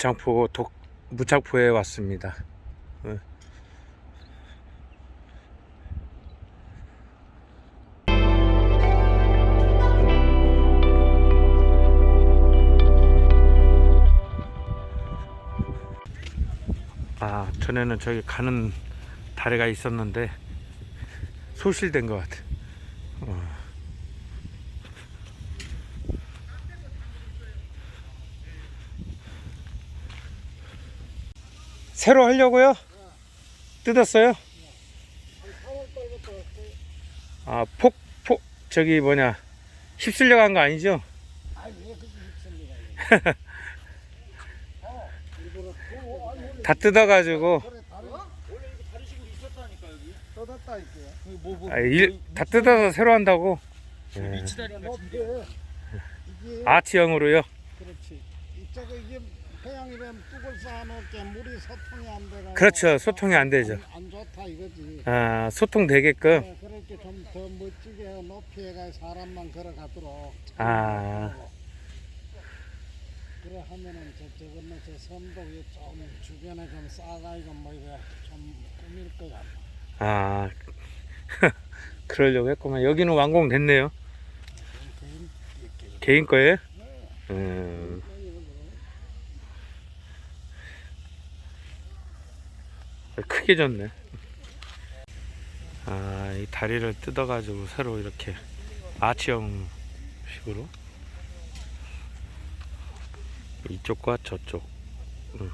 무창포 독 무창포에 왔습니다. 어. 아 전에는 저기 가는 다리가 있었는데 소실된 것 같아. 어. 새로 하려고요? 뜯었어요? 아, 폭, 폭, 저기 뭐냐, 휩쓸려 간거 아니죠? 다 뜯어가지고, 아, 일, 다 뜯어서 새로 한다고. 예. 아치형으로요. 그렇지. 이쪽에 이게 태양이면 뚝을 쌓아놓게 물이 소통이 안 돼가. 그렇죠. 소통이 안 되죠. 안, 안 좋다 이거지. 아, 소통 되게끔. 네, 그렇게 좀 더 멋지게 높이 해가 사람만 걸어가도록. 아. 그래 하면은 저 저거는 저 섬도 이좀 주변에 좀 싸가지고 뭐 이래 좀 꾸밀 거야. 아, 그러려고 했구만. 여기는 완공됐네요. 개인 이렇게. 개인 거예요? 음. 크게 졌네. 아, 이 다리를 뜯어가지고 새로 이렇게 아치형 식으로 이쪽과 저쪽. 음.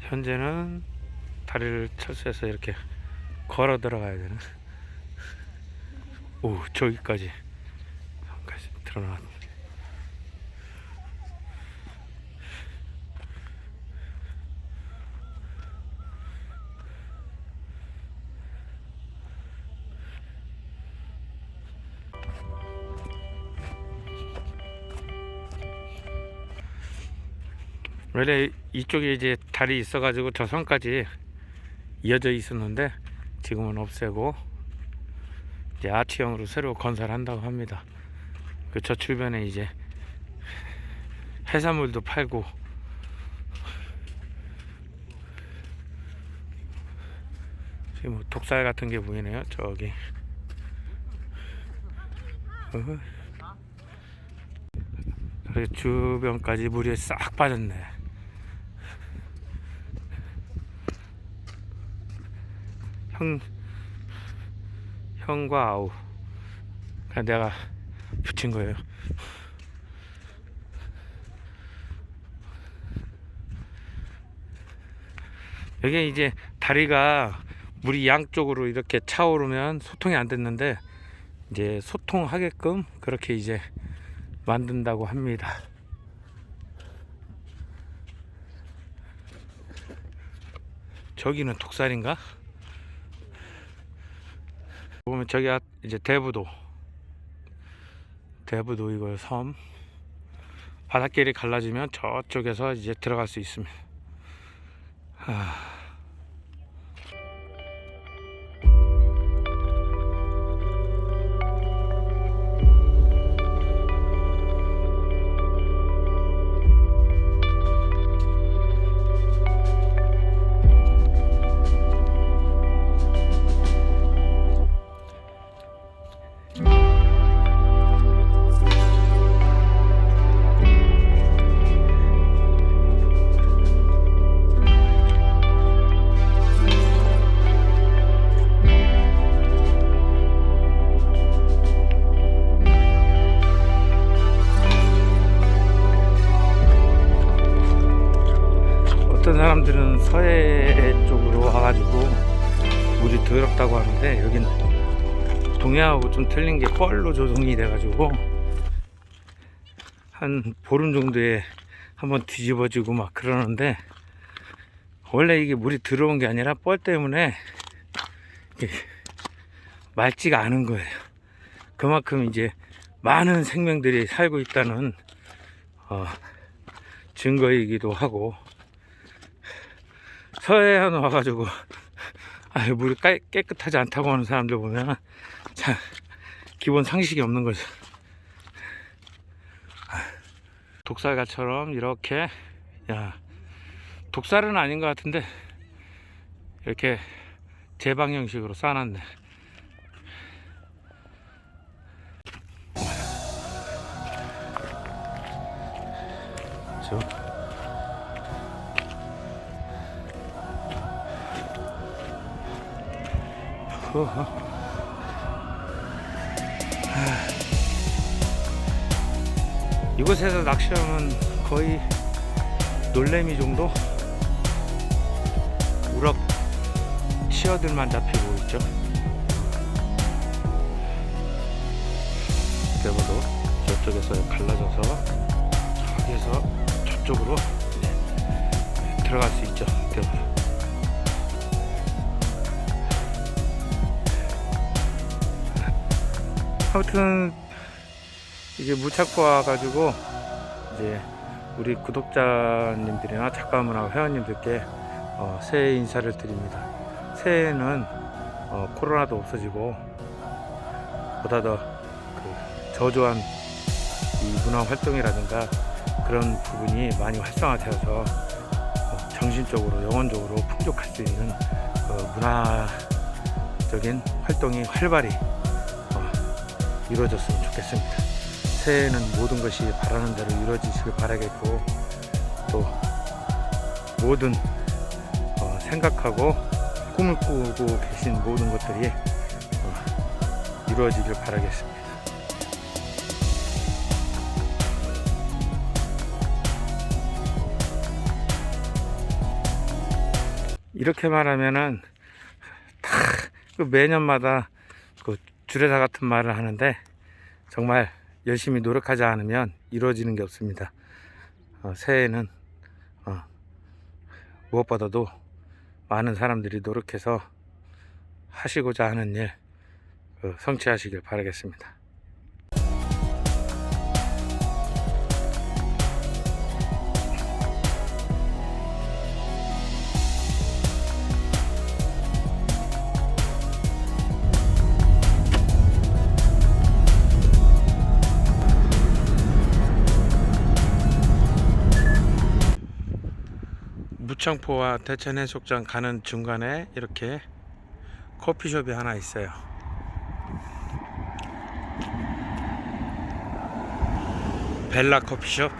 현재는 다리를 철수해서 이렇게 걸어 들어가야 되는. 오, 저기까지. 드 원래 이쪽에 이제 다리 있어가지고 저 선까지 이어져 있었는데 지금은 없애고 이제 아치형으로 새로 건설한다고 합니다. 그 저 주변에 이제 해산물도 팔고 지금 뭐 독살 같은 게 보이네요. 저기. 주변까지 물이 싹 빠졌네. 형 형과 아우 그냥 내가 붙인 거예요. 여기 이제 다리가 물이 양쪽으로 이렇게 차오르면 소통이 안 됐는데 이제 소통하게끔 그렇게 이제 만든다고 합니다. 저기는 독살인가? 보면 저기 앞 이제 대부도. 대부도 이거 섬. 바닷길이 갈라지면 저쪽에서 이제 들어갈 수 있습니다. 하... 어떤 사람들은 서해 쪽으로 와가지고 물이 더럽다고 하는데 여긴 동해하고 좀 틀린 게 뻘로 조성이 돼가지고 한 보름 정도에 한번 뒤집어지고 막 그러는데 원래 이게 물이 들어온 게 아니라 뻘 때문에 맑지가 않은 거예요. 그만큼 이제 많은 생명들이 살고 있다는 어, 증거이기도 하고 서해안 와가지고 아 물이 깨, 깨끗하지 않다고 하는 사람들 보면 참 기본 상식이 없는 거죠. 독살가처럼 이렇게 야 독살은 아닌 것 같은데 이렇게 제방 형식으로 쌓아놨네. 이곳에서 낚시하면 거의 놀래미 정도? 우럭 치어들만 잡히고 있죠. 대버도 저쪽에서 갈라져서 저기에서 저쪽으로 이제 들어갈 수 있죠. 대버. 아무튼 이게 무착고 와가지고 이제 우리 구독자님들이나 작가분하고 회원님들께 어, 새해 인사를 드립니다. 새해에는 어, 코로나도 없어지고 보다 더 그 저조한 이 문화 활동이라든가 그런 부분이 많이 활성화되어서 어, 정신적으로 영혼적으로 풍족할 수 있는 그 문화적인 활동이 활발히 어, 이루어졌으면 좋겠습니다. 새해에는 모든 것이 바라는 대로 이루어지시길 바라겠고 또 모든 어, 생각하고 꿈을 꾸고 계신 모든 것들이 어, 이루어지길 바라겠습니다. 이렇게 말하면은 매년마다 그 주례사 같은 말을 하는데 정말 열심히 노력하지 않으면 이루어지는 게 없습니다. 어, 새해에는 어, 무엇보다도 많은 사람들이 노력해서 하시고자 하는 일 그, 성취하시길 바라겠습니다. 무창포와 대천 해수욕장 가는 중간에 이렇게 커피숍이 하나 있어요. 벨라 커피숍.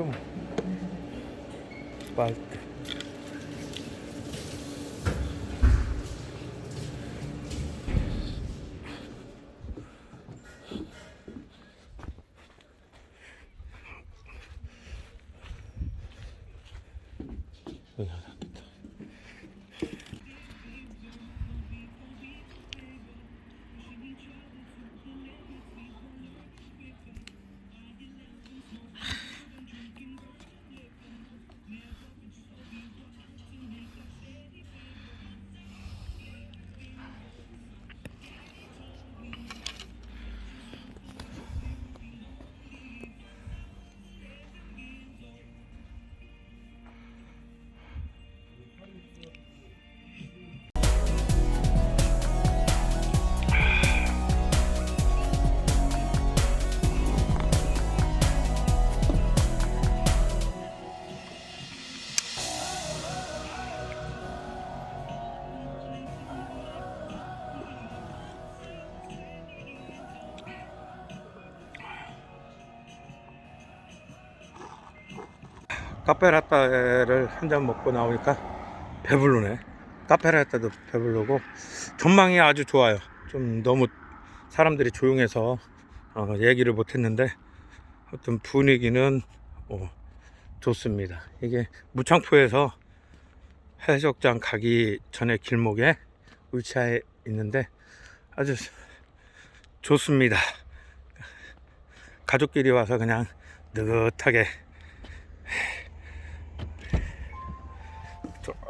들고 가죠 카페라떼를 한 잔 먹고 나오니까 배불르네. 카페라떼도 배불르고 전망이 아주 좋아요. 좀 너무 사람들이 조용해서 어, 얘기를 못했는데 어떤 분위기는 어, 좋습니다. 이게 무창포에서 해수욕장 가기 전에 길목에 위치해 있는데 아주 좋습니다. 가족끼리 와서 그냥 느긋하게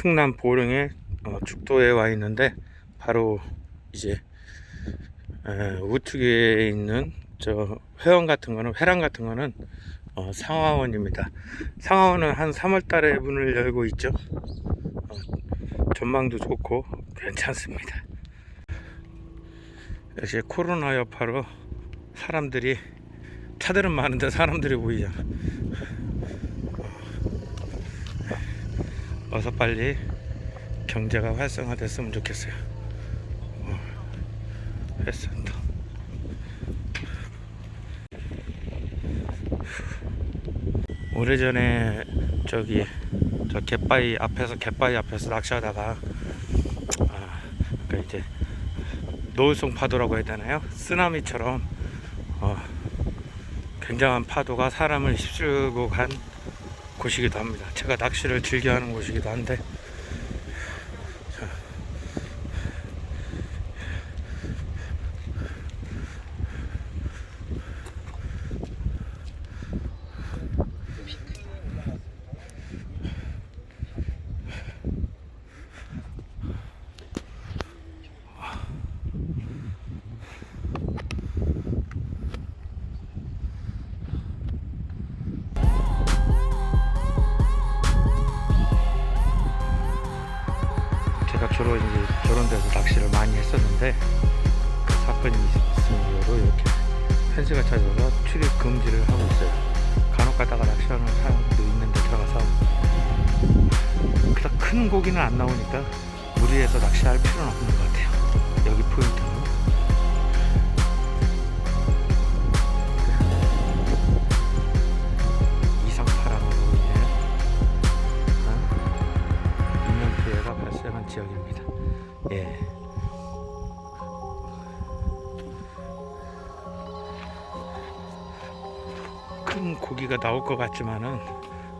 충남 보령의 어, 죽도에 와 있는데 바로 이제 에, 우측에 있는 저 회원 같은 거는 회랑 같은 거는 어, 상하원입니다. 상하원은 한 3월 달에 문을 열고 있죠. 어, 전망도 좋고 괜찮습니다. 역시 코로나 여파로 사람들이 차들은 많은데 사람들이 보이잖아. 어서 빨리 경제가 활성화됐으면 좋겠어요. 어, 회센터. 오래전에 저기 저 갯바위 앞에서 갯바위 앞에서 낚시하다가 아, 그러니까 이제 노을송 파도라고 해야 되나요? 쓰나미처럼 어, 굉장한 파도가 사람을 휩쓸고 간 곳이기도 합니다. 제가 낚시를 즐겨 하는 곳이기도 한데 큰 고기는 안 나오니까 무리해서 낚시할 필요는 없는 것 같아요. 여기 포인트는. 이상파랑으로 인해 어? 인명 피해가 발생한 지역입니다. 예. 큰 고기가 나올 것 같지만은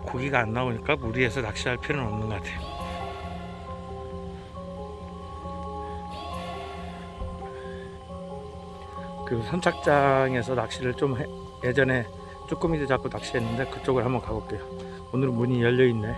고기가 안 나오니까 무리해서 낚시할 필요는 없는 것 같아요. 그 선착장에서 낚시를 좀 해- 예전에 쭈꾸미도 잡고 낚시했는데 그쪽을 한번 가볼게요. 오늘은 문이 열려 있네.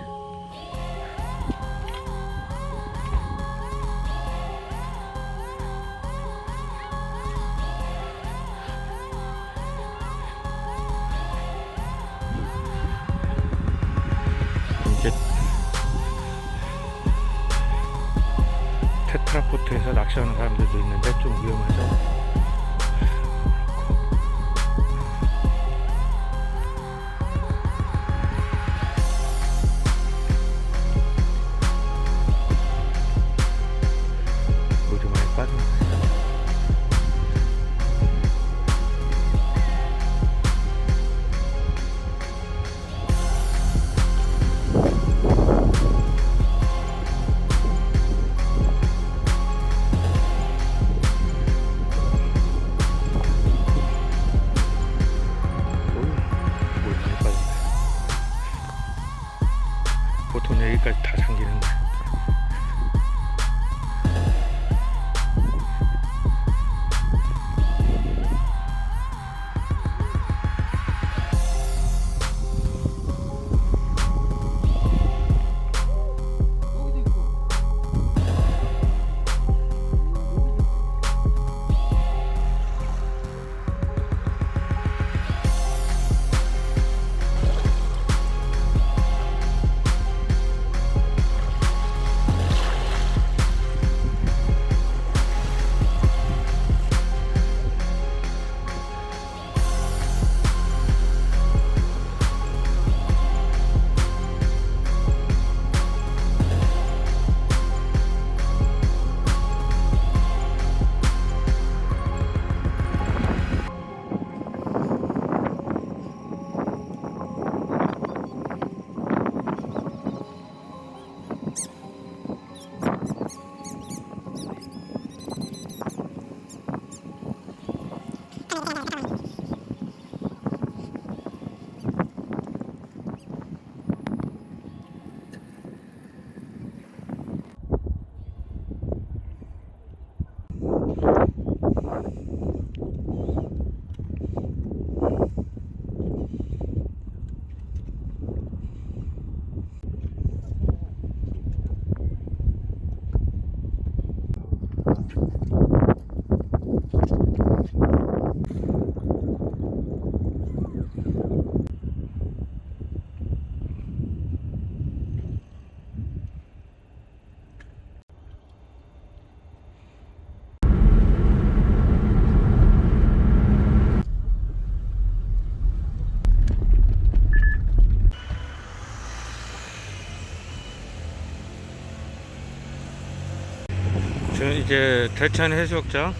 이제 대천 해수욕장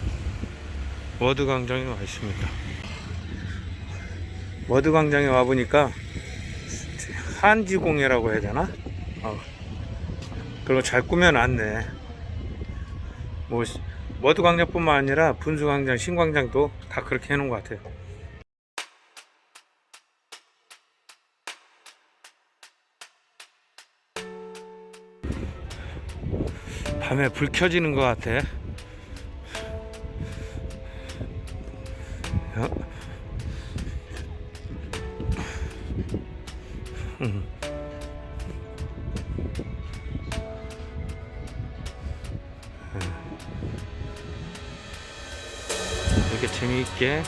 워드 광장에 와 있습니다. 워드 광장에 와 보니까 한지공예라고 해야 되나? 어. 그리고 잘 꾸며놨네. 뭐 시- 워드 광장뿐만 아니라 분수 광장, 신광장도 다 그렇게 해놓은 것 같아요. 밤에 불 켜지는 것 같아. 어? 음. 이렇게 재미있게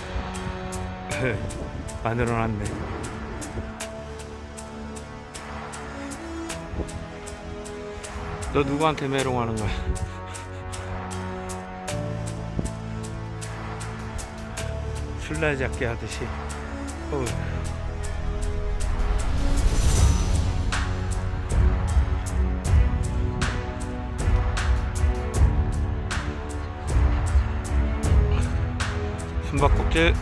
만들어놨네. 너 누구한테 메롱하는 거야? 술래 잡기 하듯이. 어우. 숨바꼭질.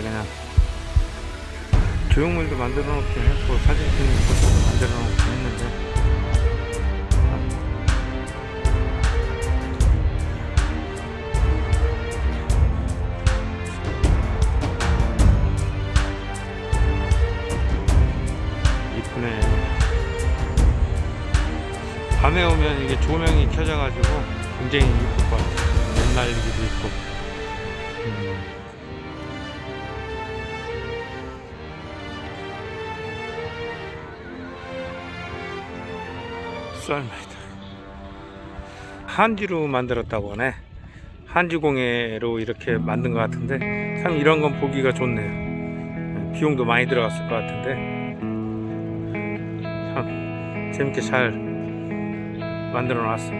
그렇게 그냥 조형물도 만들어 놓긴 했고 사진 찍는 것도 만들어 놓긴 했는데. 이쁘네. 밤에 오면 이게 조명이 켜져가지고 굉장히 이쁠 것 같아요. 옛날 얘기도 있고 썰매다. 한지로 만들었다고 하네. 한지공예로 이렇게 만든 것 같은데 참 이런 건 보기가 좋네요. 비용도 많이 들어갔을 것 같은데 참 재밌게 잘 만들어 놨어요.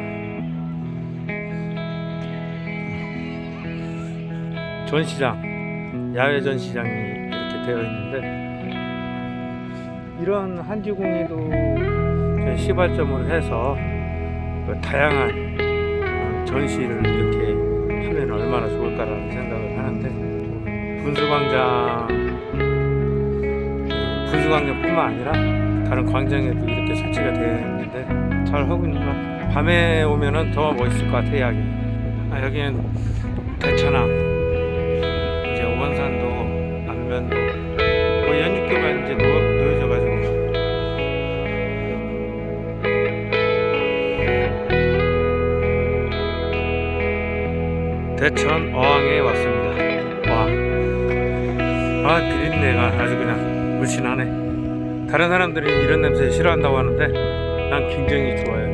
전시장, 야외 전시장이 이렇게 되어 있는데 이런 한지공예도 시발점으로 해서 그 다양한 어, 전시를 이렇게 하면 얼마나 좋을까라는 생각을 하는데 분수광장 분수광장뿐만 아니라 다른 광장에도 이렇게 설치가 되어 있는데 잘 하고 있는 것 같아요. 밤에 오면은 더 멋있을 것 같아요 여기. 아, 여기는 대천항 대천 어항에 왔습니다. 와. 아, 비린내가 아주 그냥 물씬하네. 다른 사람들이 이런 냄새 싫어한다고 하는데 난 굉장히 좋아요,